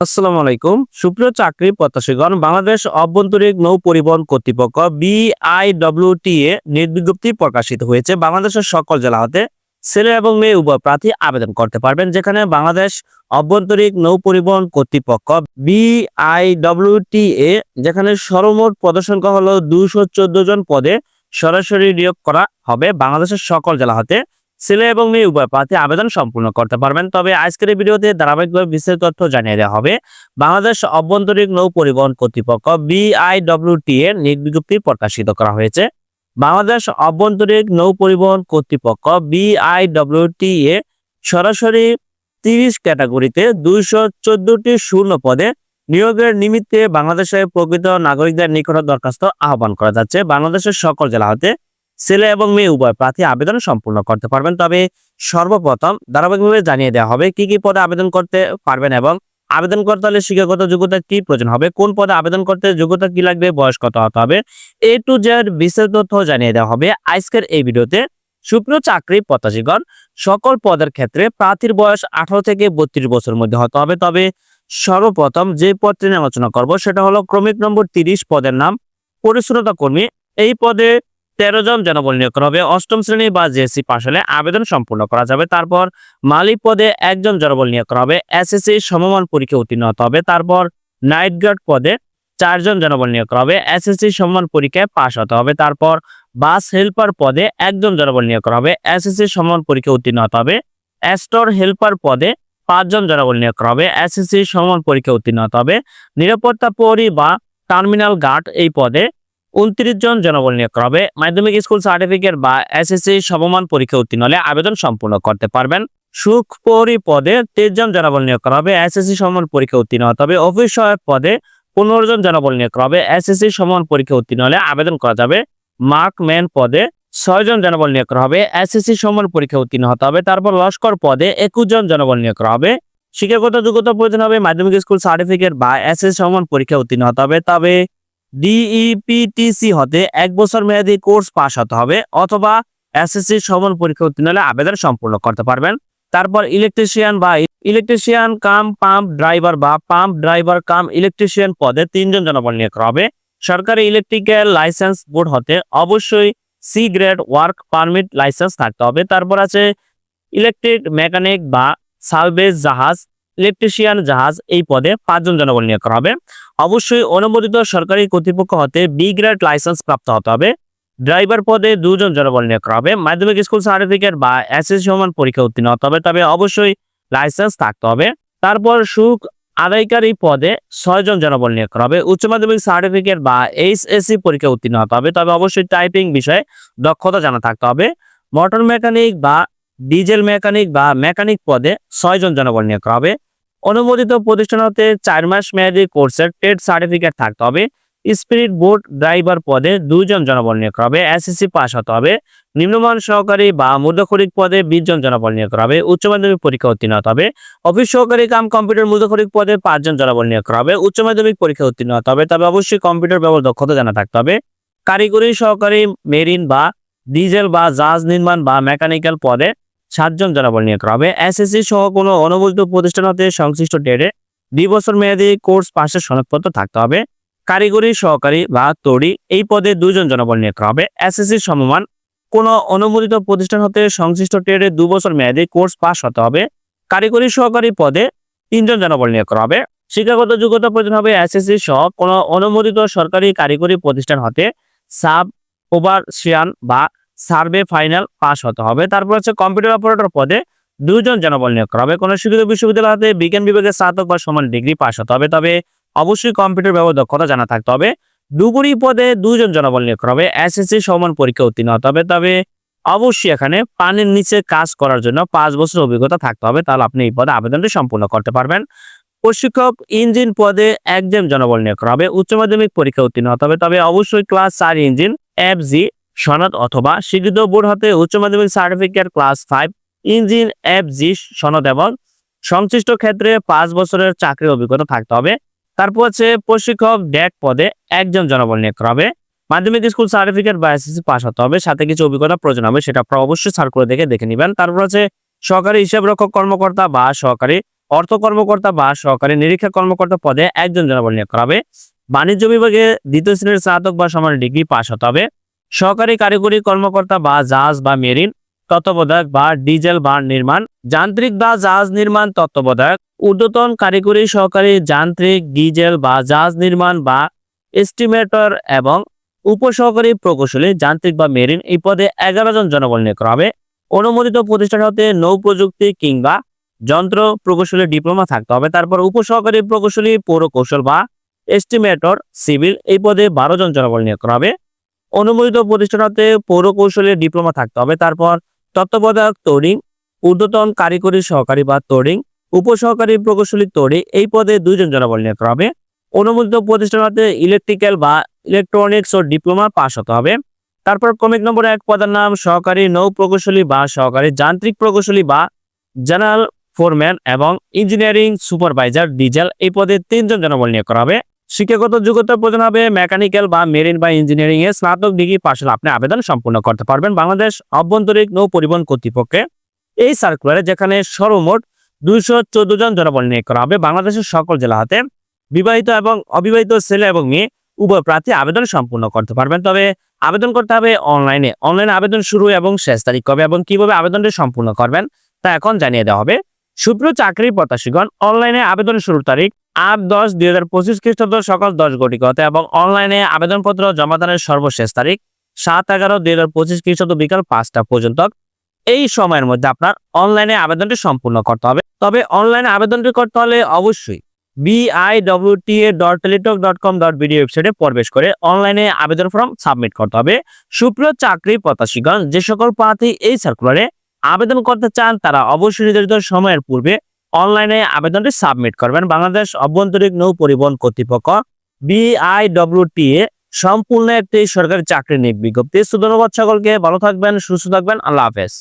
আসসালামু আলাইকুম। সুপ্রিয় চাকরি প্রত্যাশীগণ, বাংলাদেশ অভ্যন্তরীণ নৌ পরিবহন কর্তৃপক্ষ বিআইডব্লিউটি এ নিয়োগ বিজ্ঞপ্তি প্রকাশিত হয়েছে। বাংলাদেশের সকল জেলা হতে ছেলে এবং মেয়ে উভয় প্রার্থী আবেদন করতে পারবেন, যেখানে বাংলাদেশ অভ্যন্তরীণ নৌ পরিবহন কর্তৃপক্ষ বিআইডব্লিউটি এ যেখানে সর্বমোট পদসংখ্যা হলো চোদ্দ জন পদে সরাসরি নিয়োগ করা হবে। বাংলাদেশের সকল জেলা হতে ছেলে এবং মেয়ে উভয় প্রার্থী আবেদন সম্পূর্ণ করতে পারবেন। তবে আজকের ভিডিওতে ধারাবাহিকভাবে বিস্তারিত তথ্য জানিয়ে দেওয়া হবে, বাংলাদেশ অভ্যন্তরীণ নৌ পরিবহন কর্তৃপক্ষ বিআইডব্লিউটি এর নিয়োগ বিজ্ঞপ্তি প্রকাশিত করা হয়েছে। বাংলাদেশ অভ্যন্তরীণ নৌ পরিবহন কর্তৃপক্ষ বিআইডব্লিউটি এ সরাসরি তিরিশ ক্যাটাগরিতে দুইশো চোদ্দটি শূন্য পদে নিয়োগের নিমিত্তে বাংলাদেশের প্রকৃত নাগরিকদের নিকট দরখাস্ত আহ্বান করা যাচ্ছে। বাংলাদেশের সকল জেলা হতে ছেলে এবং মেয়ে, উভয় প্রার্থী আবেদন সম্পূর্ণ করতে পারবেন। তবে সর্বপ্রথম ধারাবাহিকভাবে জানিয়ে দেওয়া হবে কি কি পদে আবেদন করতে পারবেন এবং আবেদন করতে হলে শিক্ষাগত যোগ্যতা কি প্রয়োজন হবে, কোন পদে আবেদন করতে যোগ্যতা কি লাগবে, বয়স কত হতে হবে, এ টু জেড বিস্তারিত তথ্য জানিয়ে দেওয়া হবে আজকের এই ভিডিওতে। সুপ্রিয় চাকরি প্রত্যাশীগণ, সকল পদের ক্ষেত্রে প্রার্থীর বয়স আঠারো থেকে বত্রিশ বছরের মধ্যে হতে হবে। তবে সর্বপ্রথম যে পদটি নিয়ে আলোচনা করব, সেটা হলো ক্রমিক নম্বর তিরিশ পদের নাম পরিচ্ছন্নতা কর্মী। এই পদে তেরো জন জনবল নিয়োগ করা হবে। অষ্টম শ্রেণি বা জেএসসি পাশ হলে আবেদন সম্পূর্ণ করা যাবে। তারপর মালিক পদে একজন জনবল নিয়োগ করা হবে। এসএসসি সমমান পরীক্ষা উত্তীর্ণ হতে হবে। তারপর নাইট গার্ড পদে চারজন জনবল নিয়োগ করা হবে। এসএসসি সমমান পরীক্ষায় পাশ হতে হবে। তারপর বাস হেল্পার পদে একজন জনবল নিয়োগ করা হবে। এসএসসি সমমান পরীক্ষা উত্তীর্ণ হতে হবে। স্টোর হেল্পার পদে পাঁচজন জনবল নিয়োগ করা হবে। এসএসসি সমমান পরীক্ষা উত্তীর্ণ হতে হবে। নিরাপত্তা প্রহরী বা টার্মিনাল গার্ড এই পদে উনত্রিশ জন জনবল নিয়োগ করা হবে। মাধ্যমিক স্কুল সার্টিফিকেট বা এসএসসি সমমান পরীক্ষা উত্তীর্ণ হলে আবেদন সম্পূর্ণ করতে পারবেন। সুখ প্রহরী পদে তেইশ জন জনবল নিয়োগ করা হবে। এসএসসি সমমান পরীক্ষা উত্তীর্ণ হতে হবে। অফিস সহায়ক পদে পনেরো জন জনবল নিয়োগ করা হবে। এসএসসি সমান পরীক্ষা উত্তীর্ণ হলে আবেদন করা যাবে। মার্ক ম্যান পদে ছয় জন জনবল নিয়োগ করা হবে। এস এসএসসি সমান পরীক্ষা উত্তীর্ণ হতে হবে। তারপর লস্কর পদে একুশ জন জনবল নিয়োগ করা হবে। শিক্ষাগত যোগ্যতা প্রয়োজন হবে। মাধ্যমিক স্কুল সার্টিফিকেট বা এস এসএসসি সমান পরীক্ষা উত্তীর্ণ হতে হবে। তবে ডিইপিটিসি হতে এক বছর মেয়াদি কোর্স পাস হতে হবে অথবা এসএসসি সমান পরীক্ষা উত্তীর্ণ হলে আবেদন সম্পূর্ণ করতে পারবেন। তারপর ইলেকট্রিশিয়ান বা ইলেকট্রিশিয়ান কাম পাম্প ড্রাইভার বা পাম্প ড্রাইভার কাম ইলেকট্রিশিয়ান পদে তিনজন জনবল নিয়োগ করা হবে। সরকারি ইলেকট্রিক্যাল লাইসেন্স বোর্ড হতে অবশ্যই C grade work permit licence থাকতে হবে। তারপর আছে ইলেকট্রিক মেকানিক বা সালভেজ জাহাজ। ইলেকট্রিশিয়ান জাহাজ এই পদে পাঁচজন জনবল নিয়োগ করা হবে। অবশ্যই অনুমোদিত সরকারি কর্তৃপক্ষ হতে বি গ্রেড লাইসেন্স প্রাপ্ত হতে হবে। ড্রাইভার পদে দুজন জনবল নিয়োগ করা হবে। মাধ্যমিক স্কুল সার্টিফিকেট বা এসএসসি সমান পরীক্ষা উত্তীর্ণ হতে হবে। তবে অবশ্যই লাইসেন্স থাকতে হবে। তারপর সুখ আদায়কারী পদে ছয়জন জনবল নিয়োগ করা হবে। উচ্চ মাধ্যমিক সার্টিফিকেট বা এইচএসসি পরীক্ষা উত্তীর্ণ হতে হবে। তবে অবশ্যই টাইপিং বিষয়ে দক্ষতা জানা থাকতে হবে। মোটর মেকানিক বা ডিজেল মেকানিক বা মেকানিক পদে ছয়জন জনবল নিয়োগ করা হবে। অনুমোদিত প্রতিষ্ঠান হতে চার মাস মেয়াদী কোর্সের ট্রেড সার্টিফিকেট থাকতে হবে। স্পিরিট বোট ড্রাইভার পদে দুইজন জনবল নিয়োগ করা হবে। এসএসসি পাস হতে হবে। নিম্নমান সহকারী বা মুদ্রাখরিক পদে বিশ জন জনবল নিয়োগ করা হবে। উচ্চ মাধ্যমিক পরীক্ষা উত্তীর্ণ হতে হবে। অফিস সহকারী কাম কম্পিউটার মুদ্রাখরিক পদে পাঁচজন জনবল নিয়োগ করা হবে। উচ্চ মাধ্যমিক পরীক্ষা উত্তীর্ণ হতে হবে। তবে অবশ্যই কম্পিউটার ব্যবহার দক্ষতা জানা থাকতে হবে। কারিগরি সহকারী মেরিন বা ডিজেল বা জাহাজ নির্মাণ বা মেকানিক্যাল পদে সাতজন জনবল নিয়োগ করা হবে। এসএসসি সহ কোনো অনুমোদিত প্রতিষ্ঠান হতে সংশ্লিষ্ট ট্রেডে দুই বছর মেয়াদী কোর্স পাশের সনদপত্র থাকতে হবে। কারিগরি, সহকারী বা তড়ি এই পদে দুজন জনবল নিয়োগ করা হবে। এসএসসি সমমান কোনো অনুমোদিত প্রতিষ্ঠান হতে সংশ্লিষ্ট ট্রেডে দু বছর মেয়াদী কোর্স পাশ হতে হবে। কারিগরি, সহকারী পদে তিনজন জনবল নিয়োগ করা হবে। শিক্ষাগত যোগ্যতা প্রয়োজন হবে এসএসসি সহ কোনো অনুমোদিত সরকারি কারিগরি প্রতিষ্ঠান হতে সাব ওভারসিয়ান বা সার্ভে ফাইনাল পাস হতে হবে। তারপর হচ্ছে কম্পিউটার অপারেটর পদে দুজন জনবল নিয়োগ করা হবে। কোনো শিক্ষিত বিশ্ববিদ্যালয় হতে বিজ্ঞান বিভাগে স্নাতক বা সমান ডিগ্রি পাস হতে হবে। তবে অবশ্যই কম্পিউটার ব্যবহার দক্ষতা জানা থাকতে হবে। ডুবুরি পদে দুজন জনবল নিয়োগ করা হবে। এসএসসি সমান পরীক্ষা উত্তীর্ণ হতে হবে। তবে অবশ্যই এখানে পানির নিচে কাজ করার জন্য পাঁচ বছর অভিজ্ঞতা থাকতে হবে। তাহলে আপনি এই পদে আবেদনটি সম্পূর্ণ করতে পারবেন। প্রশিক্ষক ইঞ্জিন পদে একজন জনবল নিয়োগ করা হবে। উচ্চ মাধ্যমিক পরীক্ষা উত্তীর্ণ হতে হবে। তবে অবশ্যই ক্লাস চার ইঞ্জিন এফ জি সনদ অথবা স্বীকৃত বোর্ড হতে উচ্চ মাধ্যমিক certificate class five engine F G সনদ এবং সংশ্লিষ্ট ক্ষেত্রে পাঁচ বছরের চাকরির অভিজ্ঞতা থাকতে হবে। তারপর হচ্ছে প্রশিক্ষক ডেক পদে একজন জনবল নিয়োগ করা হবে। মাধ্যমিক স্কুল সার্টিফিকেট বা এসএসসি পাস হতে হবে, সাথে কিছু অভিজ্ঞতা প্রয়োজন হবে সেটা আপনারা অবশ্যই সার করে দেখে দেখে নেবেন। তারপর হচ্ছে সহকারী হিসাব রক্ষক কর্মকর্তা বা সহকারী অর্থ কর্মকর্তা বা সহকারী নিরীক্ষা কর্মকর্তা পদে একজন জনবল নিয়োগ করা হবে। বাণিজ্য বিভাগে দ্বিতীয় শ্রেণির স্নাতক বা সমান ডিগ্রি পাশ হতে হবে। সহকারী কারিগরি কর্মকর্তা বা জাহাজ বা মেরিন, তত্ত্বাবধায়ক বা ডিজেল বা নির্মাণ, যান্ত্রিক বা জাহাজ নির্মাণ তত্ত্বাবধায়ক, ঊর্ধ্বতন কারিগরি সহকারী যান্ত্রিক, ডিজেল বা জাহাজ নির্মাণ বা এস্টিমেটর এবং উপসহকারী প্রকৌশলী, যান্ত্রিক বা মেরিন এই পদে এগারো জন জনবল নিয়োগ করা হবে। অনুমোদিত প্রতিষ্ঠান হতে নৌ প্রযুক্তি কিংবা যন্ত্র প্রকৌশলী ডিপ্লোমা থাকতে হবে। তারপর উপসহকারী প্রকৌশলী পৌর কৌশল বা এস্টিমেটর, সিভিল এই পদে বারো জন জনবল নিয়োগ করা হবে। অনুমোদিত প্রতিষ্ঠান হতে পৌর কৌশলী ডিপ্লোমা থাকতে হবে। তারপর তত্ত্বাবধায়ক তৈরি, ঊর্ধ্বতন কারিগরি সহকারী বা তৈরি, উপসহকারী প্রকৌশলী তৈরি, এই পদে দুইজন জনবল নিয়োগ করা হবে। অনুমোদিত প্রতিষ্ঠানতে ইলেকট্রিক্যাল বা ইলেকট্রনিক্স ও ডিপ্লোমা পাস হতে হবে। তারপর ক্রমিক নম্বর এক পদের নাম সহকারী নৌ প্রকৌশলী বা সহকারী যান্ত্রিক প্রকৌশলী বা জেনারেল ফোরম্যান এবং ইঞ্জিনিয়ারিং সুপারভাইজার ডিজেল। এই পদে তিনজন জনবল নিয়োগ করা হবে। শিক্ষাগত যোগ্যতার প্রয়োজন হবে মেকানিক্যাল বা মেরিন বা ইঞ্জিনিয়ারিং এ। স্নাতক ডিগ্রি পাশ আপনি আবেদন সম্পূর্ণ করতে পারবেন। বাংলাদেশ অভ্যন্তরীণ নৌ পরিবহন কর্তৃপক্ষে এই সার্কুলারে যেখানে সর্বমোট দুইশো চোদ্দ জন জনবল নিয়োগ করা হবে। বাংলাদেশের সকল জেলা হাতে বিবাহিত এবং অবিবাহিত ছেলে এবং মেয়ে উভয় প্রার্থী আবেদন সম্পূর্ণ করতে পারবেন। তবে আবেদন করতে হবে অনলাইনে। অনলাইনে আবেদন শুরু এবং শেষ তারিখ কবে এবং কীভাবে আবেদনটি সম্পূর্ণ করবেন তা এখন জানিয়ে দেওয়া হবে। সুপ্রিয় চাকরি প্রত্যাশীগণ অনলাইনে আবেদন শুরুর তারিখ আট দশ দুই হাজার পঁচিশ খ্রিস্টাব্দ সকাল দশ ঘটিকতে এবং অনলাইনে আবেদনপত্র জমাদানের সর্বশেষ তারিখ সাত এগারো দুই হাজার পঁচিশ খ্রিস্টাব্দ বিকাল পাঁচটা পর্যন্ত। এই সময়ের মধ্যে আপনার অনলাইনে আবেদনটি সম্পূর্ণ করতে হবে। তবে অনলাইনে আবেদনটি করতে হলে অবশ্যই BIWTA dot Teletalk dot com dot BD ওয়েবসাইটে প্রবেশ করে অনলাইনে আবেদন ফর্ম সাবমিট করতে হবে। সুপ্রিয় চাকরি প্রত্যাশীগণ, যে সকল প্রার্থী এই সার্কুলারে আবেদন করতে চান, তারা অবশ্যই নির্ধারিত সময়ের পূর্বে অনলাইনে আবেদনটি সাবমিট করবেন। বাংলাদেশ অভ্যন্তরীণ নৌ পরিবহন কর্তৃপক্ষ বিআইডব্লিউটিএ সম্পূর্ণ একটি সরকারি চাকরি নিয়োগ বিজ্ঞপ্তি। সো ধন্যবাদ সকলকে, ভালো থাকবেন, সুস্থ থাকবেন, আল্লাহ হাফেজ।